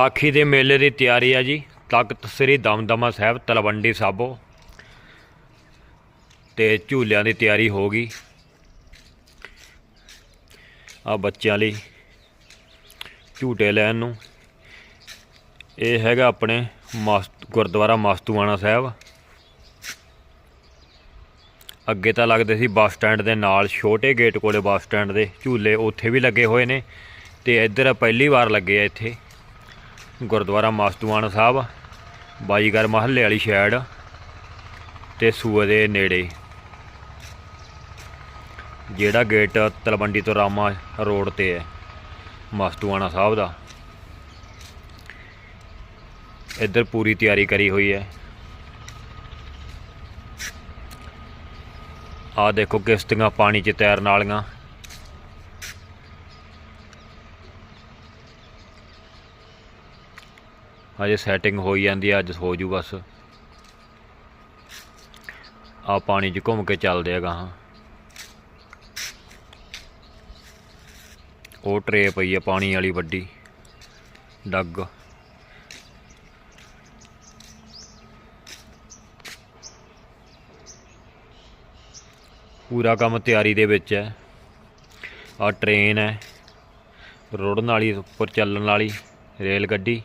ਆਖੀ ਦੇ ਮੇਲੇ ਦੀ ਤਿਆਰੀ ਆ ਜੀ। ਤਖਤ ਸ੍ਰੀ ਦਮਦਮਾ ਸਾਹਿਬ, ਤਲਵੰਡੀ ਸਾਬੋ। ਤੇ ਝੂਲਿਆਂ ਦੀ ਤਿਆਰੀ ਹੋ ਗਈ। ਆ ਬੱਚਿਆਂ ਲਈ ਝੂਟੇ ਲੈਣ ਨੂੰ। ਇਹ ਹੈਗਾ ਆਪਣੇ ਮਸਤ, ਗੁਰਦੁਆਰਾ ਮਸਤੂਆਣਾ ਸਾਹਿਬ। ਅੱਗੇ ਤਾਂ ਲੱਗਦੇ ਸੀ ਬੱਸ ਸਟੈਂਡ ਦੇ ਨਾਲ, ਛੋਟੇ ਗੇਟ ਕੋਲੇ ਬੱਸ ਸਟੈਂਡ ਦੇ ਝੂਲੇ ਉੱਥੇ ਵੀ ਲੱਗੇ ਹੋਏ ਨੇ। ਤੇ ਇੱਧਰ ਪਹਿਲੀ ਵਾਰ ਲੱਗੇ ਆ ਇੱਥੇ। ਗੁਰਦੁਆਰਾ ਮਸਤੂਆਣਾ ਸਾਹਿਬ, ਬਾਈਗਰ ਮਹੱਲੇ ਵਾਲੀ ਸਾਈਡ ਤੇ ਸੂਏ ਦੇ ਨੇੜੇ। ਜਿਹੜਾ ਗੇਟ ਤਲਵੰਡੀ ਤੋਂ ਰਾਮਾ ਰੋਡ ਤੇ ਹੈ, ਮਸਤੂਆਣਾ ਸਾਹਿਬ ਦਾ। ਇੱਧਰ ਪੂਰੀ ਤਿਆਰੀ ਕਰੀ ਹੋਈ ਹੈ। ਆ ਦੇਖੋ ਕਿਸ਼ਤੀਆਂ ਪਾਣੀ 'ਚ ਤੈਰਨ ਵਾਲੀਆਂ। ਹਜੇ ਸੈਟਿੰਗ ਹੋਈ ਜਾਂਦੀ ਹੈ ਅੱਜ ਹੋ ਜੂ ਬਸ। ਆ ਪਾਣੀ 'ਚ ਘੁੰਮ ਕੇ ਚੱਲਦੇ ਆ ਗਾਹਾਂ। ਉਹ ਟਰੇ ਪਈ ਆ ਪਾਣੀ ਵਾਲੀ ਵੱਡੀ, ਡੱਗ। ਪੂਰਾ ਕੰਮ ਤਿਆਰੀ ਦੇ ਵਿੱਚ ਹੈ। ਆ ਟ੍ਰੇਨ ਹੈ, ਰੁੜਨ ਵਾਲੀ, ਉੱਪਰ ਚੱਲਣ ਵਾਲੀ ਰੇਲ ਗੱਡੀ।